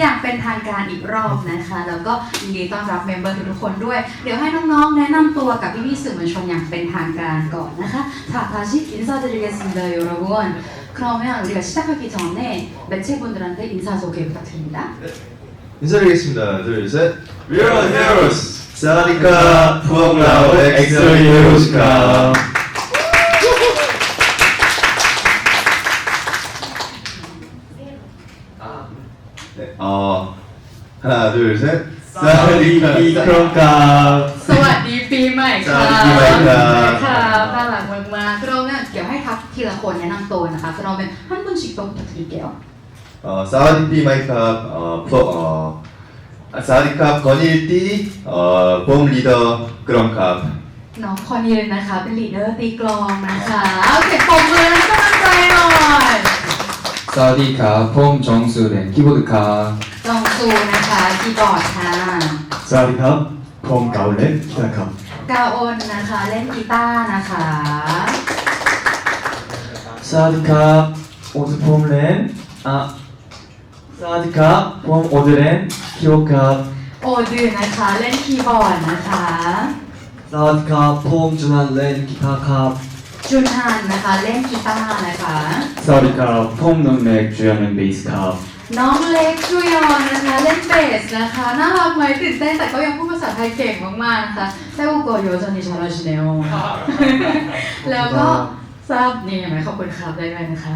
อย่างเป็นทางการอีกรอบนะคะ แล้วก็ยินดีต้อนรับเมมเบอร์ทุกๆคนด้วย เดี๋ยวให้น้องๆ แนะนำตัวกับพี่ๆสื่อมวลชนอย่างเป็นทางการก่อนนะคะ자 다시 인사드리겠습니다 여러분 그러면 우리가 시작하기 전에 매체분들한테 인사 소개 부탁드립니다 인사드리겠습니다. 둘, 셋. We are heroes. 사디카 푸엉라오 엑소 히로시카. 어 하나, 둘, 셋. 사디카 크롬카. สวัสดีปีใหม่ค่ะ สวัสดีปีใหม่ครับ ค่ะน่ารักมากๆ그러면เดี๋ยวให้ทักทีละคนแนะนำตัวนะคะ그러면 한 분씩 더 부탁드릴게요 어 사디피 마이캅 어 푸, 어 아, 사디캅 건일띠 어 봄 리더 크롬캅. น้องคอนยืนนะคะ เป็นลีดเดอร์ตีกลองนะคะเอาเสียงปรบมือให้กำลังใจหน่อย 사디카 폼 정수렌 키보드카 จงซูนะคะคีย์บอร์ดค่ะสวัสดีครับผมเกาเล็กนะครับกาโอนนะคะ เล่นกีตาร์นะคะสวัสดีครับโอซุพมเล่นอะสวัสดีครับผมโอดเล่นคิวครับโอดือนะคะ เล่นคีย์บอร์ดนะคะสวัสดีครับผมจุนันเล่นกีตาร์ครับจุนฮันนะคะ เล่นกีตาร์นะคะสวัสดีครับผมนงเมกจุนันเบสครับ องเล็กจุยอนนะคะเล่นเบสนะคะน่ารักไหมตื่นเต้นแต่ก็ยังพูดภาษาไทยเก่งมากๆนะคะแซ่บกว่าโยจันนิชาราชิเนลแล้วก็ ทราบนี่เห็นไหมขอบคุณครับได้ด้วยนะคะ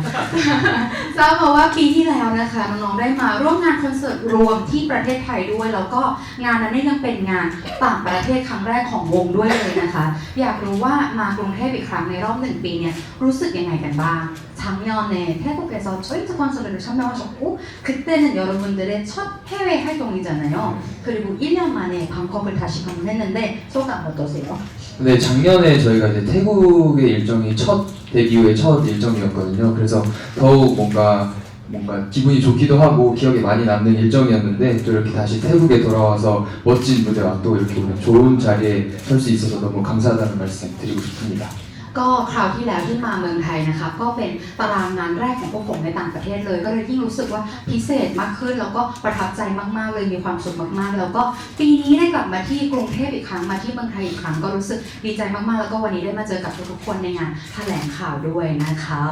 ทราบมาว่าปีที่แล้วนะคะน้องๆได้มาร่วมงานคอนเสิร์ตรวมที่ประเทศไทยด้วย แล้วก็งานนั้นเนี่ยยังเป็นงานต่างประเทศครั้งแรกของวงด้วยเลยนะคะ อยากรู้ว่ามากรุงเทพอีกครั้งในรอบหนึ่งปีเนี่ยรู้สึกยังไงกันบ้าง 작년에 태국에서 저희트 콘서트를 참여하셨고 그때는 여러분들의 첫 해외 활동이잖아요. 그리고 1년 만에 방콕을 다시 방문했는데 소감 어떠세요? 근데 작년에 저희가 이제 태국의 일정이 첫 데뷔 후의 첫 일정이었거든요. 그래서 더욱 뭔가 뭔가 기분이 좋기도 하고 기억에 많이 남는 일정이었는데 또 이렇게 다시 태국에 돌아와서 멋진 무대와 또 이렇게 오늘 좋은 자리에 설 수 있어서 너무 감사하다는 말씀 드리고 싶습니다. ก็คราวที่แล้วที่มาเมืองไทยนะคะก็เป็นตารางงานแรกของพวกผมในต่างประเทศเลย ก็เลยยิ่งรู้สึกว่าพิเศษมากขึ้น แล้วก็ประทับใจมากๆเลยมีความสุขมากๆ แล้วก็ปีนี้ได้กลับมาที่กรุงเทพอีกครั้งมาที่เมืองไทยอีกครั้งก็รู้สึกดีใจมากๆ แล้วก็วันนี้ได้มาเจอกับทุกๆคนในงานแถลงข่าวด้วยนะคะ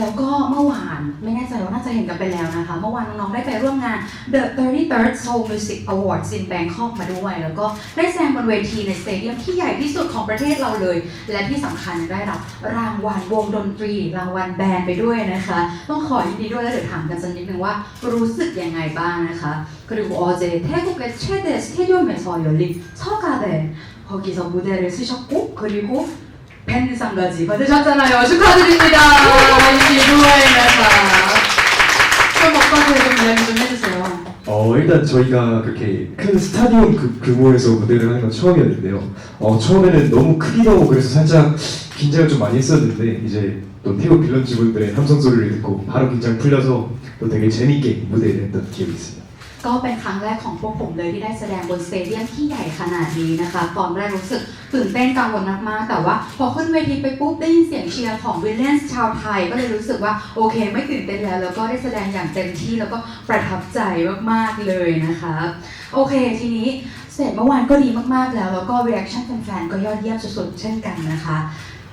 แล้วก็เมื่อวานไม่แน่ใจว่าน่าจะเห็นกันไปแล้วนะคะ เมื่อวานน้องๆได้ไปร่วมงาน The 33rd Seoul Music Awards in Bangkok มาด้วย แล้วก็ได้แสดงบนเวทีในสเตเดียมที่ใหญ่ที่สุดของประเทศเราเลย และที่สำคัญได้รับรางวัลวงดนตรี รางวัลแบนด์ไปด้วยนะคะ ต้องขอยินดีด้วยแล้วเดี๋ยวถามกันสักนิดนึงว่ารู้สึกยังไงบ้างนะคะ 그리고 어제 태국의 최대 스테디움에서 열린 서가대 거기서 무대를 쓰셨고 그리고 팬상까지 받으셨잖아요. 축하드립니다. 좀 오빠한테 좀 이야기 좀 해주세요. 어, 일단 저희가 그렇게 큰 스타디움 그, 그 규모에서 무대를 하는 건 처음이었는데요. 어, 처음에는 너무 크기라고 그래서 살짝 긴장을 좀 많이 했었는데 이제 또 태국 빌런 직원들의 함성 소리를 듣고 바로 긴장 풀려서 또 되게 재밌게 무대를 했던 기억이 있습니다. ก็เป็นครั้งแรกของพวกผมเลยที่ได้แสดงบนสเตเดียมที่ใหญ่ขนาดนี้นะคะ ตอนแรกรู้สึกตื่นเต้นกังวลมากๆ แต่ว่าพอขึ้นเวทีไปปุ๊บได้ยินเสียงเชียร์ของวิลเลนส์ชาวไทย ก็เลยรู้สึกว่าโอเค ไม่ตื่นเต้นแล้ว แล้วก็ได้แสดงอย่างเต็มที่แล้วก็ประทับใจมากๆเลยนะคะ โอเคทีนี้เสร็จเมื่อวานก็ดีมากๆแล้ว แล้วก็ reaction แฟนๆก็ยอดเยี่ยมสุดๆเช่นกันนะคะ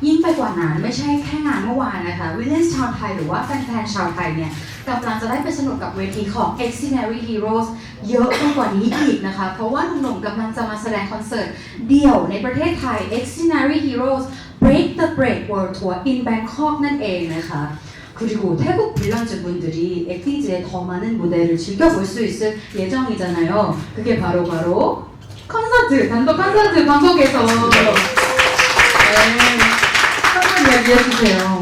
ยิ่งไปกว่านั้นไม่ใช่แค่งานเมื่อวานนะคะวิลเลนส์ชาวไทยหรือว่าแฟนๆชาวไทยเนี่ยกำลังจะได้ไปสนุกกับเวทีของ Exinary Heroes เยอะมากกว่านี้อีกนะคะ เพราะว่าหนุ่มๆกำลังจะมาแสดงคอนเสิร์ตเดี่ยวในประเทศไทย Exinary Heroes Break the Break World Tour in Bangkok นั่นเองนะคะ 그리고 태국 빌런즈 분들이 액티즈의 더 많은 무대를 즐겨볼 수 있을 예정이잖아요. 그게 바로 바로 콘서트, 단독 콘서트 방송에서 네. 이야기해주세요.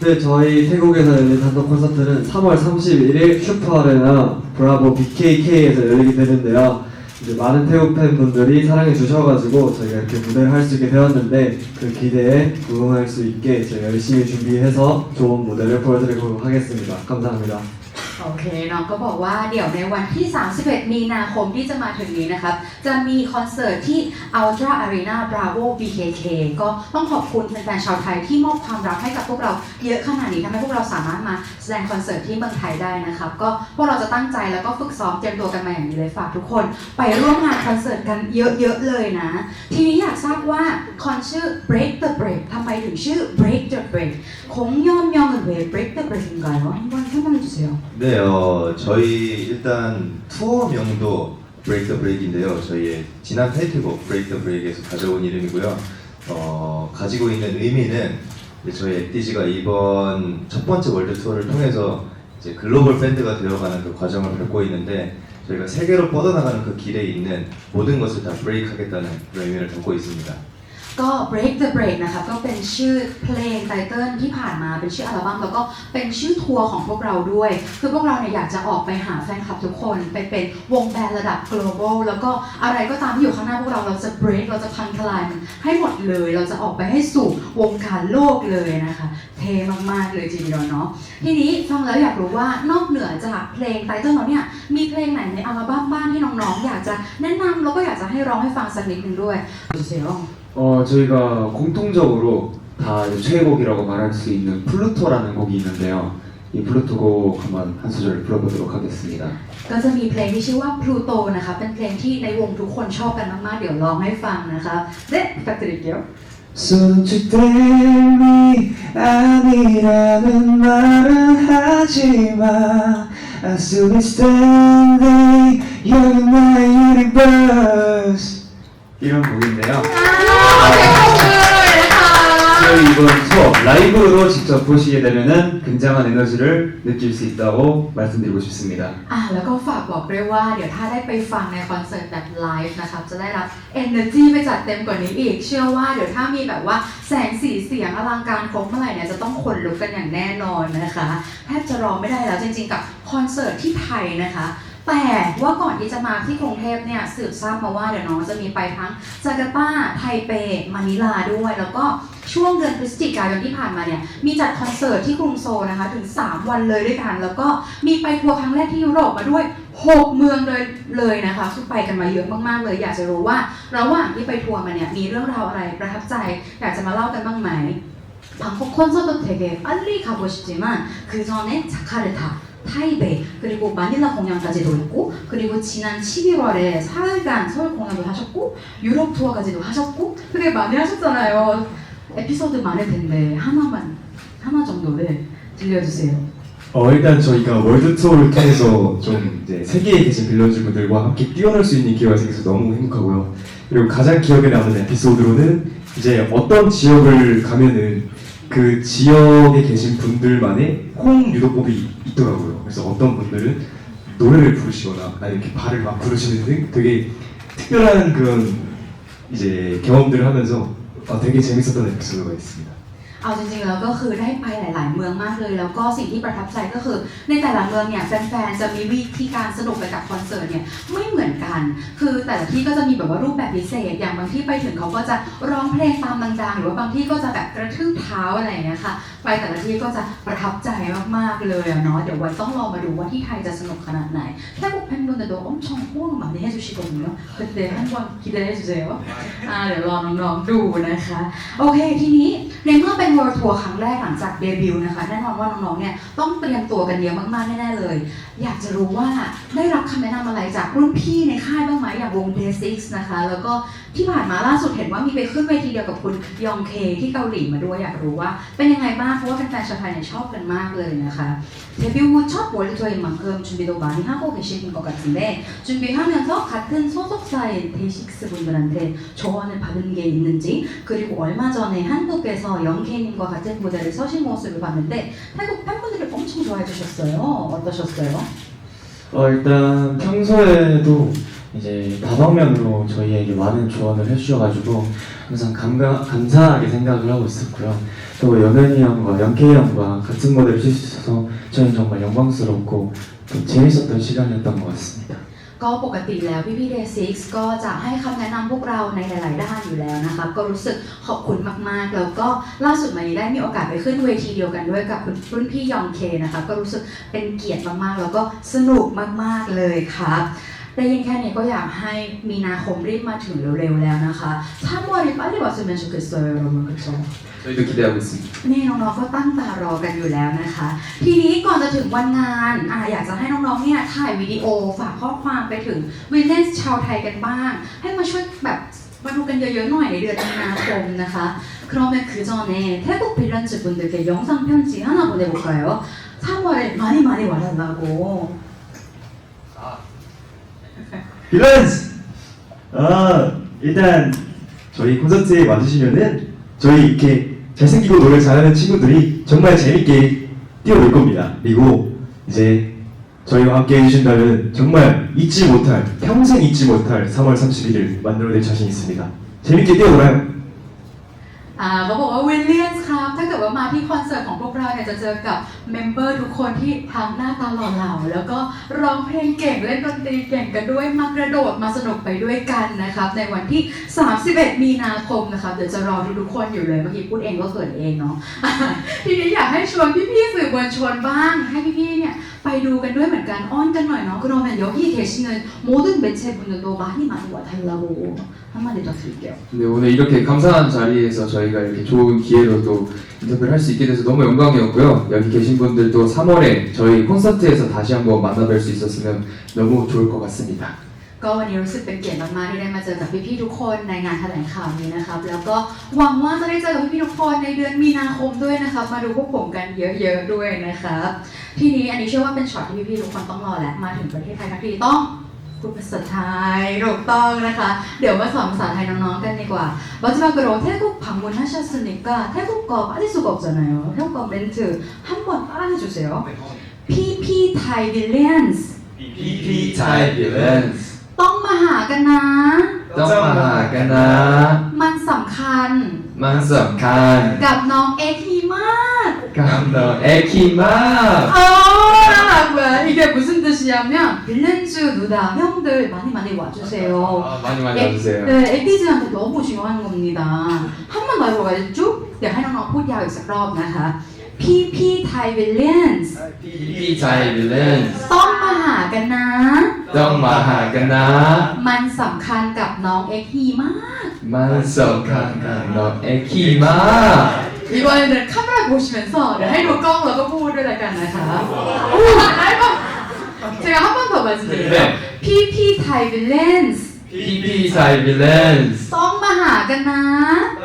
네, 저희 태국에서 열린 단독 콘서트는 3월 31일 슈퍼아레나 브라보 BKK에서 열리게 되는데요. 이제 많은 태국 팬분들이 사랑해 주셔가지고 저희가 이렇게 무대를 할 수 있게 되었는데 그 기대에 부응할 수 있게 저희가 열심히 준비해서 좋은 무대를 보여드리도록 하겠습니다. 감사합니다. โอเคน้องก็บอกว่าเดี๋ยวในวันที่ 31 มีนาคมที่จะมาถึงนี้นะครับ จะมีคอนเสิร์ตที่ Ultra Arena Bravo BKK ก็ต้องขอบคุณแฟนๆชาวไทยที่มอบความรักให้กับพวกเราเยอะขนาดนี้ทำให้พวกเราสามารถมาแสดงคอนเสิร์ตที่เมืองไทยได้นะครับ ก็พวกเราจะตั้งใจแล้วก็ฝึกซ้อมเตรียมตัวกันมาอย่างนี้เลยฝากทุกคน ไปร่วมงานคอนเสิร์ตกันเยอะๆเลยนะ ทีนี้อยากทราบว่าคอนชื่อ Break the Break ทำไมถึงชื่อ Break the Break 공연명은 왜 Break the Break인가요? 한번 설명해 주세요. 네, 어, 저희 일단 투어명도 Break the Break인데요. 저희의 지난 타이틀곡 Break the Break에서 가져온 이름이고요. 어, 가지고 있는 의미는 저희 엑디지가 이번 첫 번째 월드 투어를 통해서 이제 글로벌 밴드가 되어가는 그 과정을 밟고 있는데 저희가 세계로 뻗어나가는 그 길에 있는 모든 것을 다 브레이크하겠다는 그런 의미를 담고 있습니다. ก็ break the break นะคะก็เป็นชื่อเพลงไตเติลที่ผ่านมาเป็นชื่ออัลบั้มแล้วก็เป็นชื่อทัวร์ของพวกเราด้วย คือพวกเราเนี่ยอยากจะออกไปหาแฟนคลับทุกคนไปเป็นวงแบนด์ระดับ global แล้วก็อะไรก็ตามที่อยู่ข้างหน้าพวกเราเราจะ break เราจะพังทลายมันให้หมดเลย เราจะออกไปให้สู่วงการโลกเลยนะคะ ท่มากๆเลยทีเดียวเนาะทีนี้ฟังแล้วอยากรู้ว่านอกเหนือจากเพลงไตเติ้ลเราเนี่ยมีเพลงไหนในอัลบั้มบ้างที่น้องๆ อยากจะแนะนำแล้วก็อยากจะให้ร้องให้ฟังสักนิดนึงด้วยดูเสียง 어, 저희가 공통적으로 다 이제 최애곡이라고 말할 수 있는 플루토라는 곡이 있는데요. 이 플루토 곡 한번 한 소절 불러보도록 하겠습니다. ก็จะมีเพลงที่ชื่อว่า Pluto นะคะ เป็นเพลงที่ในวงทุกคนชอบกันมากๆ เดี๋ยวร้องให้ฟังนะคะเด็ดฟังติดเดียว 손짓 땜이 아니라는 말은 하지마 I still be standing 여기 나의 universe 이런 곡인데요 저희 이번 수업 라이브로 직접 보시게 되면은 굉장한 에너지를 느낄 수 있다고 말씀드리고 싶습니다. อ่ะแล้วก็ฝากบอกด้วยว่าเดี๋ยวถ้าได้ไปฟังในคอนเสิร์ตแบบไลฟ์นะครับ จะได้รับ energy ไปจัดเต็มกว่านี้อีก เชื่อว่าเดี๋ยวถ้ามีแบบว่าแสงสีเสียงอลังการครบเมื่อไหร่เนี่ยจะต้องขนลุกกันอย่างแน่นอนนะคะแทบจะรอไม่ได้แล้วจริงๆกับคอนเสิร์ตที่ไทยนะคะ แต่ว่าก่อนที่จะมาที่กรุงเทพเนี่ยสืบทราบมาว่าเดี๋ยวน้องจะมีไปทั้งจาการ์ตาไทเปมะนิลาด้วย แล้วก็ช่วงเดือนพฤศจิกายนที่ผ่านมาเนี่ยมีจัดคอนเสิร์ตที่กรุงโซลนะคะถึง 3 วันเลยด้วยกัน แล้วก็มีไปทัวร์ครั้งแรกที่ยุโรปมาด้วย 6 เมืองเลยเลยนะคะคือไปกันมาเยอะมากๆเลย อยากจะรู้ว่าระหว่างที่ไปทัวร์มาเนี่ยมีเรื่องราวอะไรประทับใจ อยากจะมาเล่ากันบ้างไหม 방콕 콘서트 되게 빨리 가고 싶지만 그 전에 자카르타, 타이베이 그리고 마닐라 공연까지도 있고 그리고 지난 11월에 사흘간 서울 공연도 하셨고 유럽 투어까지도 하셨고 되게 많이 하셨잖아요. 에피소드 많을 텐데 하나만 하나 정도를 들려주세요. 어, 일단 저희가 월드 투어를 통해서 좀 이제 세계에 계신 빌런즈분들과 함께 뛰어놀 수 있는 기회가 생겨서 너무 행복하고요. 그리고 가장 기억에 남는 에피소드로는 이제 어떤 지역을 가면은 그 지역에 계신 분들만의 홍 유도법이 있더라고요. 그래서 어떤 분들은 노래를 부르시거나 아니면 이렇게 발을 막 부르시는 등 되게 특별한 그런 이제 경험들을 하면서 어, 되게 재밌었던 에피소드가 있습니다. เอาจริงๆแล้วก็คือได้ไปหลาย ๆ เมืองมากเลย แล้วก็สิ่งที่ประทับใจก็คือ ในแต่ละเมืองเนี่ยแฟนๆจะมีวิธีการสนุกไปกับคอนเสิร์ตเนี่ยไม่เหมือนกัน คือแต่ละที่ก็จะมีแบบว่ารูปแบบพิเศษ อย่างบางที่ไปถึงเขาก็จะร้องเพลงตามดังๆ หรือว่าบางที่ก็จะแบบกระทืบเท้าอะไรเงี้ยค่ะ ไปแต่ละที่ก็จะประทับใจมากๆเลยอะเนาะ เดี๋ยววันต้องลองมาดูว่าที่ไทยจะสนุกขนาดไหนแค่บุกเพนดูแต่โดอ้อมชองพ่วงแบบนี้ให้จูชิโกะเนาะเดี๋ยวให้วันคิดได้จูเจ๋อเดี๋ยวลองน้องๆดูนะคะ โอเค ทีนี้ในเมื่อเป็นเวิ r ์ทัวร์ครั้งแรกหลังจากเดบิวต์นะคะแน่นอนว่าน้องๆเนี่ยต้องเตรียมตัวกันเยอะมากๆแน่ๆเลย อยากจะรู้ว่าได้รับคำแนะนำอะไรจากรุ่นพี่ในค่ายบ้างไหมอย่างวง Day 6นะคะ แล้วก็ ที่ผ่านมาล่าสุดเห็นว่ามีไปขึ้นเวทีเดียวกับคุณยองเคที่เกาหลีมาด้วยอยากรู้ว่าเป็นยังไงบ้าง เพราะว่าแฟนๆชาวไทยเนี่ยชอบกันมากเลยนะคะ 데뷔 후 첫 월드투어인 만큼 준비도 많이 하고 계신 것 같은데 준비하면서 같은 소속사인 데이식스 분들한테 조언을 받은 게 있는지 그리고 얼마 전에 한국에서 영케이님과 같은 무대를 서신 모습을 봤는데 태국 팬분들이 엄청 좋아해 주셨어요. 어떠셨어요? 어, 일단 평소에도 이제 다방면으로 저희에게 많은 조언을 해주셔가지고 항상 감가, 감사하게 생각을 하고 있었고요. 또 연은이 형과 영케이 형과 같은 무대를 칠 수 있어서 저는 정말 영광스럽고 또 재밌었던 시간이었던 것 같습니다. ก็ปกติแล้วพี่พี่เดซิกก็จะให้คำแนะนำพวกเราในหลาย ๆ ด้านอยู่แล้วนะคะก็รู้สึกขอบคุณมาก ๆ แล้วก็ล่าสุดมานี้ได้มีโอกาสไปขึ้นเวทีเดียวกันด้วยกับคุณรุ่นพี่ยองเคนะคะ ก็รู้สึกเป็นเกียรติมาก ๆ แล้วก็สนุกมาก ๆ เลยครับ ได้ยินแค่นี้ก็อยากให้มีนาคมรีบมาถึงเร็ว ๆ แล้วนะคะถ้าวันนี้ป้าที่บอกจะเป็นชุกเซอร์มันก็จะ 저희도 기대하고 있습니다. นี่น้องๆ ก็ตั้งตารอกันอยู่แล้วนะคะ ทีนี้ก่อนจะถึงวันงานอ่ะอยากจะให้น้องๆ เนี่ยถ่ายวิดีโอฝากข้อความไปถึงวินเลนชาวไทยกันบ้าง ให้มาช่วยแบบมาดูกันเยอะๆ หน่อยในเดือนมีนาคมนะคะ 그러면 그 전에 태국 빌런즈 분들께 영상 편지 하나 보내볼까요? 3월에 많이 많이 와달라고. 빌런스! 아, 일단 저희 콘서트에 와주시면은 저희 이렇게 잘생기고 노래 잘하는 친구들이 정말 재밌게 뛰어놀 겁니다. 그리고 이제 저희와 함께 해주신다면 정말 잊지 못할, 평생 잊지 못할 3월 31일 만들어낼 자신 있습니다. 재밌게 뛰어놀아요. อ่าเขาบอกว่าวิลเลียนส์ครับ ถ้าเกิดว่ามาที่คอนเสิร์ตของพวกเราเนี่ยจะเจอกับ เมมเบอร์ทุกคนที่ทั้งหน้าตาหล่อเหลาแล้วก็ร้องเพลงเก่งเล่นดนตรีเก่งกันด้วยมากระโดดมาสนุกไปด้วยกันนะครับ ในวันที่ 31 มีนาคมนะครับเดี๋ยวจะรอทุกๆคนอยู่เลยเมื่อกี้พูดเองก็เขินเองเนาะ ทีนี้อยากให้ชวนพี่ๆสื่อมวลชนบ้าง ให้พี่ๆเนี่ยไปดูกันด้วยเหมือนกันอ้อนกันหน่อยเนาะ그러면여기계시는모든매체분들도많이많이와달라고한마디 더 드릴게요. 네, 오늘 이렇게 감사한 자리에서 저희가 이렇게 좋은 기회로 또 인터뷰를 할 수 있게 돼서 너무 영광이었고요. 여기 계신 분들도 3월에 저희 콘서트에서 다시 한번 만나뵐 수 있었으면 너무 좋을 것 같습니다. ก็วันนี้รู้สึกเป็นเกียรติมากๆที่ได้มาเจอกับพี่ๆทุกคนในงานแถลงข่าวนี้นะครับ แล้วก็หวังว่าจะได้เจอกับพี่ๆทุกคนในเดือนมีนาคมด้วยนะครับ มาดูพวกผมกันเยอะๆด้วยนะครับ ทีนี้อันนี้เชื่อว่าเป็นช็อตที่พี่ๆทุกคนต้องรอแหละมาถึงประเทศไทยทักทีต้อง พูดภาษาไทยถูกต้องนะคะ เดี๋ยวมาสอนภาษาไทยน้องๆกันดีกว่า 마지막으로 태국 방문하셨으니까 태국어 빠질 수가 없잖아요. 태국어 멘트 한 번 따라해주세요. PP Thai Villains PP Thai Villains ต้องมาหากันนะ 떡마하가나 มันสำคัญ 만썸칸 กับน้องเอคีมาก 감더 에키마 เออน่ารักเ ว้ย 이게 무슨 뜻이냐면 빌렌즈 누나 형들 많이 많이 와주세요 아, 많이 많이 예, 와주세요. 네, 에티즈한테 너무 중요한 겁니다 한 번 더 해보가지고เดี๋ยวให้น้องๆพูดยาวอีกสักรอบนะคะ PP Thai Villains PP Thai Villains ต้องมาหากันนะ 떡마하가나 มันสำคัญกับน้องเอ็กฮีมาก 만썸칸 너 에키마 이번에는 카메라 보시면서 네, 해도 깡แล้วก็ พูดด้วยละกันนะคะ오 알바 제가 한 번 더 말씀드릴게요 네. PP Thai Villains PP Thai Villains ต้องมาหากันนะ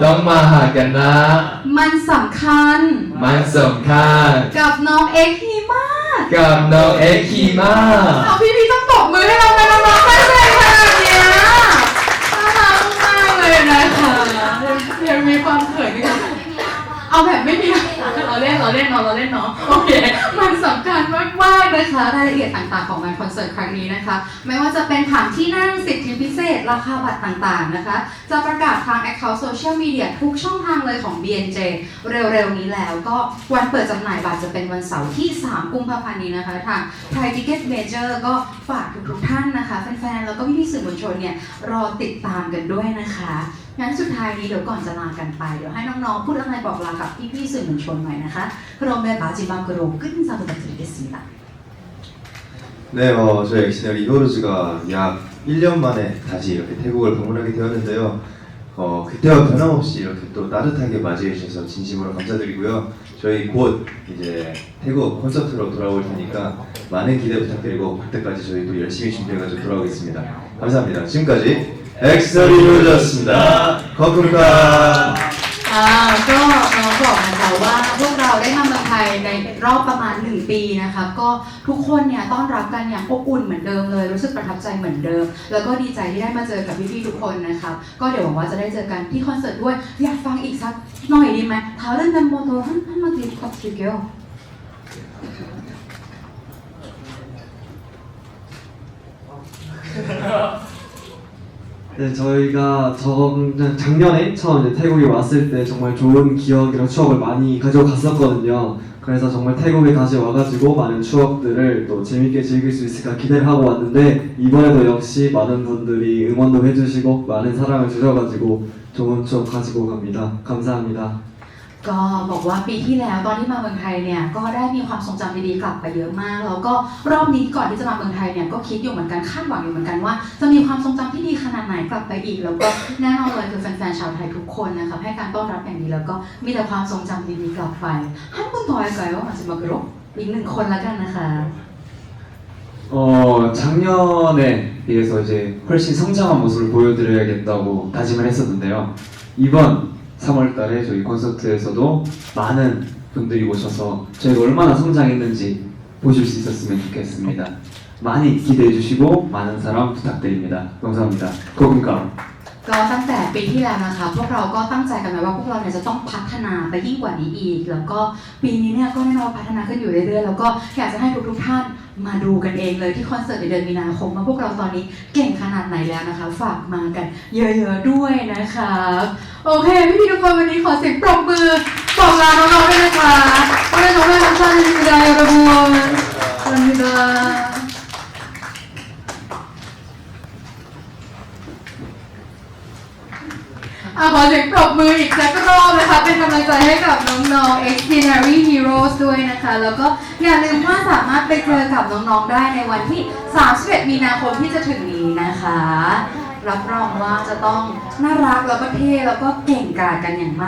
떡마하가나 มันสำคัญ 만썸칸 กับน้องเอ็กฮีมาก 감너 에키마 เอาพี่พี่ต้องตบมือให้เราเป็นน้องๆได้เลยขนาดเนี้ยน่ารักมากเลยนะคะยังมีความเขินกัน เอาแบบไม่มีเราเล่นเราเล่นเนาะเราเล่นเนาะโอเคมันสำคัญมากๆนะคะรายละเอียดต่างๆของงานคอนเสิร์ตครั้งนี้นะคะไม่ว่าจะเป็นผังที่นั่งสิทธิพิเศษราคาบัตรต่างๆนะคะ จะประกาศทาง Account Social Media ทุกช่องทางเลยของ BNJ เร็วๆนี้แล้วก็วันเปิดจำหน่ายบัตรจะเป็นวันเสาร์ที่ 3 กุมภาพันธ์นี้นะคะ ทาง Thai Ticket Major ก็ฝากทุกๆท่านนะคะแฟนๆแล้วก็พี่ๆสื่อมวลชนเนี่ยรอติดตามกันด้วยนะคะ งั้นสุดท้ายนี้เดี๋ยวก่อนจะลากันไป เดี๋ยวให้น้องๆ พูดอะไรบอกลากับพี่ๆสื่อมวลชนหน่อยนะคะ그러면마지막으로끝인사부탁드리겠습니다 네, 어, 저희 엑시널 이거루즈가 약 1년 만에 다시 이렇게 태국을 방문하게 되었는데요. 어, 그때와 변함없이 이렇게 또 따뜻하게 맞이해 주셔서 진심으로 감사드리고요. 저희 곧 이제 태국 콘서트로 돌아올 테니까 많은 기대 부탁드리고 그때까지 저희 또 열심히 준비해가지고 돌아오겠습니다. 감사합니다. 지금까지 엑시널 이거루즈였습니다. 거꾸로가 อ่าก็น้องบอกนะคะว่าพวกเราได้มาเมืองไทยในรอบประมาณ 1 ปีนะคะก็ทุกคนเนี่ยต้อนรับกันอย่างอบอุ่นเหมือนเดิมเลย รู้สึกประทับใจเหมือนเดิม แล้วก็ดีใจที่ได้มาเจอกับพี่ๆทุกคนนะคะก็เดี๋ยวหวังว่าจะได้เจอกันที่คอนเสิร์ตด้วย อยากฟังอีกสักหน่อยดีไหมทาเรนเดมโมโตท่านท่านมาดีกับทริเกล 네, 저희가 저 작년에 처음 이제 태국에 왔을 때 정말 좋은 기억이랑 추억을 많이 가져갔었거든요. 그래서 정말 태국에 다시 와가지고 많은 추억들을 또 재밌게 즐길 수 있을까 기대를 하고 왔는데 이번에도 역시 많은 분들이 응원도 해주시고 많은 사랑을 주셔가지고 좋은 추억 가지고 갑니다. 감사합니다. ก็บอกว่าปีที่แล้วตอนที่มาเมืองไทยเนี่ยก็ได้มีความทรงจำดีๆกลับไปเยอะมาก แล้วก็รอบนี้ก่อนที่จะมาเมืองไทยเนี่ยก็คิดอยู่เหมือนกันคาดหวังอยู่เหมือนกันว่า จะมีความทรงจำที่ดีขนาดไหนกลับไปอีก แล้วก็แน่นอนเลยคือแฟนๆชาวไทยทุกคนนะคะให้การต้อนรับอย่างดีแล้วก็มีแต่ความทรงจำดีๆกลับไปฮันคุณทอยก่อนว่ามาจะมากรบอีกหนึ่งคนแล้วกันนะคะ 어, 작년에 비해서 이제 훨씬 성장한 모습을 보여드려야겠다고 다짐을 했었는데요. 이번 3월 달에 저희 콘서트에서도 많은 분들이 오셔서 저희가 얼마나 성장했는지 보실 수 있었으면 좋겠습니다. 많이 기대해 주시고 많은 사랑 부탁드립니다. 감사합니다. 고금감. ก็ตั้งแต่ปีที่แล้วนะคะ พวกเราก็ตั้งใจกันไว้ว่าพวกเราเนี่ยจะต้องพัฒนาไปยิ่งกว่านี้อีก แล้วก็ปีนี้เนี่ยก็แน่นอนพัฒนาขึ้นอยู่เรื่อยๆ แล้วก็อยากจะให้ทุกๆท่านมาดูกันเองเลยที่คอนเสิร์ตในเดือนมีนาคมว่าพวกเราตอนนี้เก่งขนาดไหนแล้วนะคะ ฝากมากันเยอะๆด้วยนะคะโอเคพี่ๆทุกคนวันนี้ขอเสียงปรบมือบอกลาน้องๆด้วยนะคะวันนี้น้องๆทั้งท่านยินดียอรบุญสวัสดีค่ะ อะขอเสียงปรบมืออีกสักรอบนะคะ เป็นกำลังใจให้กับน้องๆ Extraordinary Heroes ด้วยนะคะ แล้วก็อย่าลืมว่าสามารถไปเจอกับน้องๆ ได้ในวันที่ 31 มีนาคมที่จะถึงนี้นะคะ รับรองว่าจะต้องน่ารักแล้วก็เท่แล้วก็เก่งกาจกันอย่างมาก